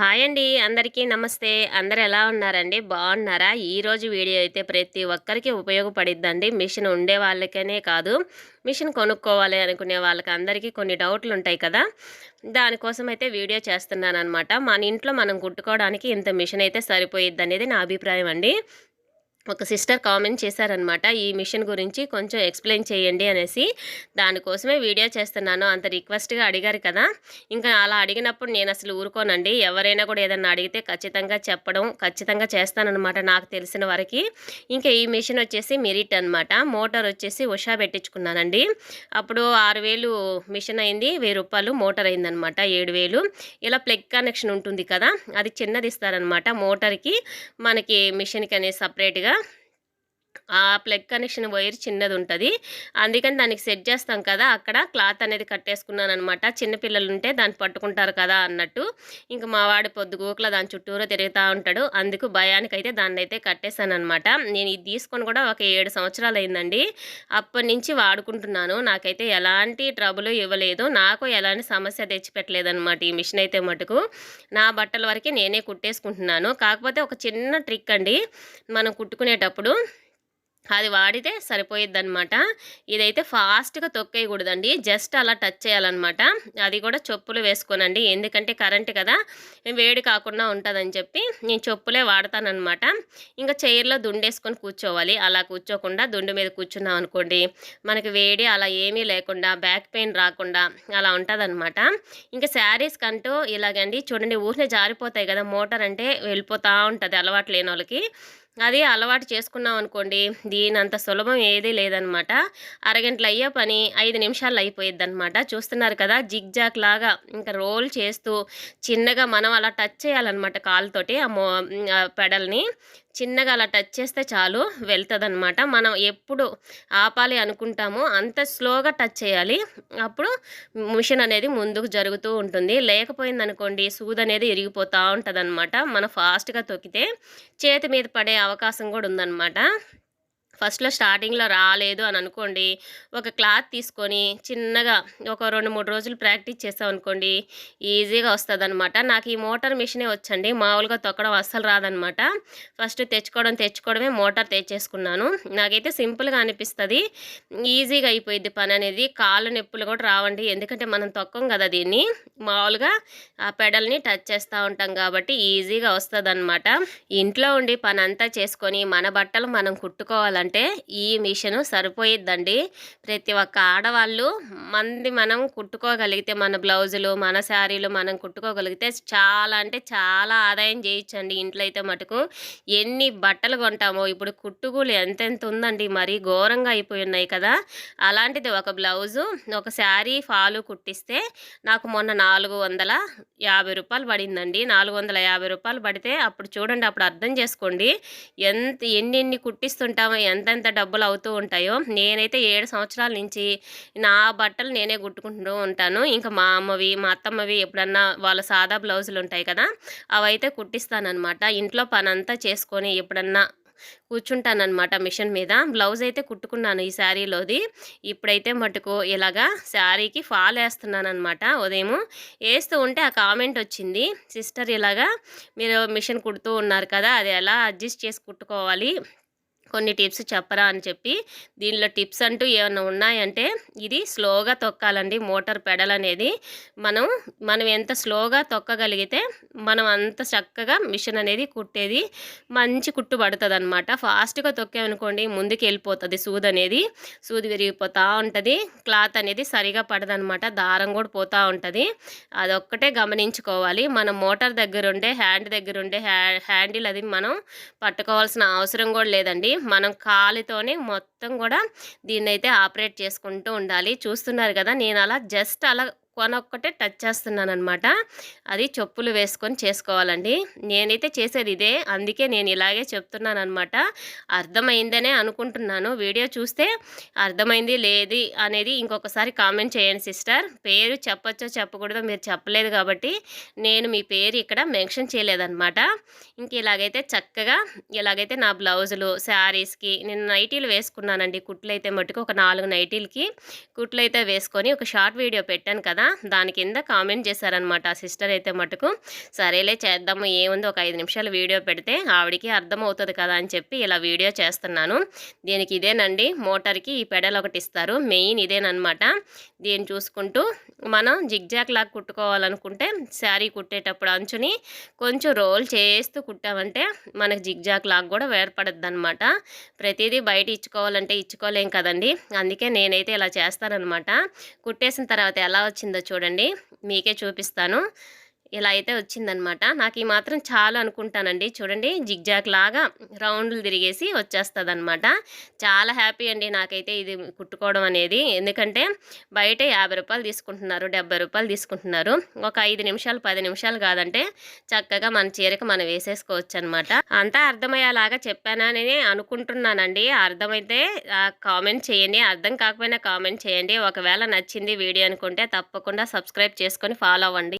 Hi అండి. అందరికీ నమస్తే. అందరు ఎలా ఉన్నారండి? బాగున్నారా? ఈరోజు వీడియో అయితే ప్రతి ఒక్కరికి ఉపయోగపడిద్దండి. మిషన్ ఉండే వాళ్ళకనే కాదు మిషన్ కొనుక్కోవాలి అనుకునే వాళ్ళకి అందరికీ కొన్ని డౌట్లు ఉంటాయి కదా. దానికోసం అయితే వీడియో చేస్తున్నాను అనమాట మన ఇంట్లో మనం కుట్టుకోవడానికి ఇంత మిషన్ అయితే సరిపోయిద్ది అనేది నా అభిప్రాయం అండి. ఒక సిస్టర్ కామెంట్ చేశారనమాట ఈ మిషన్ గురించి కొంచెం ఎక్స్ప్లెయిన్ చేయండి అనేసి. దానికోసమే వీడియో చేస్తున్నాను అంత రిక్వెస్ట్గా అడిగారు కదా. ఇంకా అలా అడిగినప్పుడు నేను అసలు ఊరుకోనండి. ఎవరైనా కూడా ఏదన్నా అడిగితే ఖచ్చితంగా చెప్పడం ఖచ్చితంగా చేస్తానన్నమాట నాకు తెలిసిన వరకు. ఇంకా ఈ మిషన్ వచ్చేసి మెరిట్ అనమాట మోటార్ వచ్చేసి ఉషా పెట్టించుకున్నానండి. అప్పుడు ఆరు వేలు మిషన్ అయింది వెయ్యి రూపాయలు మోటార్ అయిందనమాట ఏడు వేలు. ఇలా ప్లగ్ కనెక్షన్ ఉంటుంది కదా అది చిన్నది ఇస్తారనమాట మోటార్కి. మనకి మిషన్కి అనేది సపరేట్గా. ఆ ప్లగ్ కనెక్షన్ వైర్ చిన్నది ఉంటుంది అందుకని దానికి సెట్ చేస్తాం కదా అక్కడ క్లాత్ అనేది కట్టేసుకున్నాను అనమాట చిన్నపిల్లలు ఉంటే దాన్ని పట్టుకుంటారు కదా అన్నట్టు. ఇంకా మా వాడు పొద్దుగోకుల దాని చుట్టూరు తిరుగుతూ ఉంటాడు. అందుకు భయానికి అయితే దాన్ని అయితే కట్టేశాను అనమాట నేను ఇది తీసుకొని కూడా ఒక ఏడు సంవత్సరాలు అయిందండి అప్పటి నుంచి వాడుకుంటున్నాను. నాకైతే ఎలాంటి ట్రబుల్ ఇవ్వలేదు. నాకు ఎలాంటి సమస్య తెచ్చిపెట్టలేదన్నమాట ఈ మిషన్ అయితే మటుకు. నా బట్టల వరకు నేనే కుట్టేసుకుంటున్నాను. కాకపోతే ఒక చిన్న ట్రిక్ అండి. మనం కుట్టుకునేటప్పుడు అది వాడితే సరిపోయిద్దనమాట ఇదైతే ఫాస్ట్గా తొక్కేయకూడదండి. జస్ట్ అలా టచ్ చేయాలన్నమాట. అది కూడా చెప్పులు వేసుకోనండి. ఎందుకంటే కరెంట్ కదా వేడి కాకుండా ఉంటుందని చెప్పి నేను చెప్పులే వాడతానమాట ఇంకా చైర్లో దుండేసుకొని కూర్చోవాలి. అలా కూర్చోకుండా దుండు మీద కూర్చున్నాం అనుకోండి మనకి వేడి అలా ఏమీ లేకుండా బ్యాక్ పెయిన్ రాకుండా అలా ఉంటుందన్నమాట. ఇంకా శారీస్ కంటూ ఇలాగండి చూడండి ఊరినే జారిపోతాయి కదా మోటార్ అంటే వెళ్ళిపోతూ ఉంటుంది అలవాటు లేని వాళ్ళకి అది అలవాటు చేసుకున్నాం అనుకోండి దీని అంత సులభం ఏదీ లేదనమాట. అరగంటలు అయ్యే పని ఐదు నిమిషాలు అయిపోయిద్ది అనమాట చూస్తున్నారు కదా జిగ్ జాక్ లాగా ఇంకా రోల్ చేస్తూ చిన్నగా మనం అలా టచ్ చేయాలన్నమాట కాలుతోటి ఆ మో పెడల్ని. చిన్నగా అలా టచ్ చేస్తే చాలు వెళ్తుంది అనమాట మనం ఎప్పుడు ఆపాలి అనుకుంటామో అంత స్లోగా టచ్ చేయాలి. అప్పుడు మిషన్ అనేది ముందుకు జరుగుతూ ఉంటుంది. లేకపోయింది అనుకోండి సూద్ అనేది ఇరిగిపోతూ ఉంటుంది అనమాట మనం ఫాస్ట్గా తొక్కితే చేతి మీద పడే అవకాశం కూడా ఉందన్నమాట. ఫస్ట్లో స్టార్టింగ్లో రాలేదు అని అనుకోండి ఒక క్లాత్ తీసుకొని చిన్నగా ఒక రెండు మూడు రోజులు ప్రాక్టీస్ చేసాం అనుకోండి ఈజీగా వస్తుంది అనమాట నాకు ఈ మోటార్ మిషనే వచ్చండి మామూలుగా తొక్కడం అస్సలు రాదనమాట ఫస్ట్ తెచ్చుకోవడం తెచ్చుకోవడమే మోటార్ తెచ్చేసుకున్నాను. నాకైతే సింపుల్గా అనిపిస్తుంది ఈజీగా అయిపోయింది పని అనేది. కాళ్ళు నొప్పులు కూడా రావండి ఎందుకంటే మనం తొక్కం కదా దీన్ని. మామూలుగా ఆ పెడల్ని టచ్ చేస్తూ ఉంటాం కాబట్టి ఈజీగా వస్తుంది అనమాట ఇంట్లో ఉండి పని అంతా చేసుకొని మన బట్టలు మనం కుట్టుకోవాలంటే అంటే ఈ మిషన్ సరిపోయిద్దండి. ప్రతి ఒక్క ఆడవాళ్ళు మంది మనం కుట్టుకోగలిగితే మన బ్లౌజులు మన శారీలు మనం కుట్టుకోగలిగితే చాలా అంటే చాలా ఆదాయం చేయొచ్చండి ఇంట్లో అయితే మటుకు. ఎన్ని బట్టలు కొంటామో ఇప్పుడు కుట్టుకూలు ఎంతెంత ఉందండి మరీ ఘోరంగా అయిపోయి ఉన్నాయి కదా. అలాంటిది ఒక బ్లౌజు ఒక శారీ ఫాలు కుట్టిస్తే నాకు మొన్న నాలుగు వందల యాభై రూపాయలు పడిందండి. నాలుగు వందల యాభై రూపాయలు పడితే అప్పుడు చూడండి అప్పుడు అర్థం చేసుకోండి. ఎంత ఎన్ని ఎన్ని కుట్టిస్తుంటామో ఎంత ఎంతెంత డబ్బులు అవుతూ ఉంటాయో నేనైతే ఏడు సంవత్సరాల నుంచి నా బట్టలు నేనే కుట్టుకుంటూ ఉంటాను. ఇంకా మా అమ్మవి మా అత్తమ్మవి ఎప్పుడన్నా వాళ్ళ సాదా బ్లౌజులు ఉంటాయి కదా అవైతే కుట్టిస్తానమాట ఇంట్లో పనంతా చేసుకొని ఎప్పుడన్నా కూర్చుంటానమాట మిషన్ మీద. బ్లౌజ్ అయితే కుట్టుకున్నాను ఈ శారీలోది. ఇప్పుడైతే మటుకు ఇలాగా శారీకి ఫాల్ వేస్తున్నాను అనమాట ఉదయం వేస్తూ ఉంటే ఆ కామెంట్ వచ్చింది సిస్టర్ ఇలాగా మీరు మిషన్ కుడుతూ ఉన్నారు కదా అది ఎలా అడ్జస్ట్ చేసి కుట్టుకోవాలి? కొన్ని టిప్స్ చెప్పరా అని చెప్పి దీనిలో టిప్స్ అంటూ ఏమైనా ఉన్నాయంటే ఇది స్లోగా తొక్కాలండి. మోటార్ పెడల్ అనేది మనం మనం ఎంత స్లోగా తొక్కగలిగితే మనం అంత చక్కగా మిషన్ అనేది కుట్టేది మంచి కుట్టు పడుతుంది అనమాట ఫాస్ట్గా తొక్కామనుకోండి ముందుకు వెళ్ళిపోతుంది సూది అనేది. సూది విరిగిపోతూ ఉంటుంది. క్లాత్ అనేది సరిగా పడదనమాట దారం కూడా పోతూ ఉంటుంది. అదొక్కటే గమనించుకోవాలి. మనం మోటార్ దగ్గరుండే హ్యాండ్ దగ్గరుండే హ్యా హ్యాండిల్ అది మనం పట్టుకోవాల్సిన అవసరం కూడా లేదండి. మనం కాలితోనే మొత్తం కూడా దీన్ని అయితే ఆపరేట్ చేసుకుంటూ ఉండాలి. చూస్తున్నారు కదా నేను అలా జస్ట్ అలా కొనొక్కటే టచ్ చేస్తున్నాను అనమాట అది చెప్పులు వేసుకొని చేసుకోవాలండి. నేనైతే చేసేది ఇదే. అందుకే నేను ఇలాగే చెప్తున్నాను అనమాట అర్థమైందనే అనుకుంటున్నాను. వీడియో చూస్తే అర్థమైంది లేది అనేది ఇంకొకసారి కామెంట్ చేయండి సిస్టర్. పేరు చెప్పచ్చో చెప్పకూడదో మీరు చెప్పలేదు కాబట్టి నేను మీ పేరు ఇక్కడ మెన్షన్ చేయలేదన్నమాట. ఇంక ఇలాగైతే చక్కగా ఇలాగైతే నా బ్లౌజులు శారీస్కి నేను నైటీలు వేసుకున్నానండి. కుట్లు అయితే మట్టుకు ఒక నాలుగు నైటీలకి కుట్లు అయితే వేసుకొని ఒక షార్ట్ వీడియో పెట్టాను కదా. దాని కింద కామెంట్ చేశారనమాట ఆ సిస్టర్ అయితే మటుకు. సరేలే చేద్దాము ఏముంది? ఒక ఐదు నిమిషాలు వీడియో పెడితే ఆవిడికి అర్థమవుతుంది కదా అని చెప్పి ఇలా వీడియో చేస్తున్నాను. దీనికి ఇదేనండి మోటార్కి ఈ పెడల్ ఒకటి ఇస్తారు. మెయిన్ ఇదేనమాట దీన్ని చూసుకుంటూ మనం జిగ్జాక్ లాగా కుట్టుకోవాలనుకుంటే శారీ కుట్టేటప్పుడు అంచుని కొంచెం రోల్ చేస్తూ కుట్టామంటే మనకి జిగ్జాక్ లాగా కూడా ఏర్పడద్దు అనమాట ప్రతిదీ బయట ఇచ్చుకోవాలంటే ఇచ్చుకోలేం కదండి. అందుకే నేనైతే ఇలా చేస్తానన్నమాట. కుట్టేసిన తర్వాత ఎలా వచ్చిందో చూడండి. మీకే చూపిస్తాను. ఇలా అయితే వచ్చిందనమాట. నాకు ఈ మాత్రం చాలు అనుకుంటానండి. చూడండి జిగ్జాక్ లాగా రౌండ్లు తిరిగేసి వచ్చేస్తుంది అనమాట చాలా హ్యాపీ అండి నాకైతే ఇది కుట్టుకోవడం అనేది. ఎందుకంటే బయట యాభై రూపాయలు తీసుకుంటున్నారు డెబ్బై రూపాయలు తీసుకుంటున్నారు. ఒక ఐదు నిమిషాలు పది నిమిషాలు కాదంటే చక్కగా మన చీరకు మనం వేసేసుకోవచ్చు అనమాట అంతా అర్థమయ్యేలాగా చెప్పానని అనుకుంటున్నానండి. అర్థమైతే కామెంట్ చేయండి. అర్థం కాకపోయినా కామెంట్ చేయండి. ఒకవేళ నచ్చింది వీడియో అనుకుంటే తప్పకుండా సబ్స్క్రైబ్ చేసుకొని ఫాలో అవ్వండి.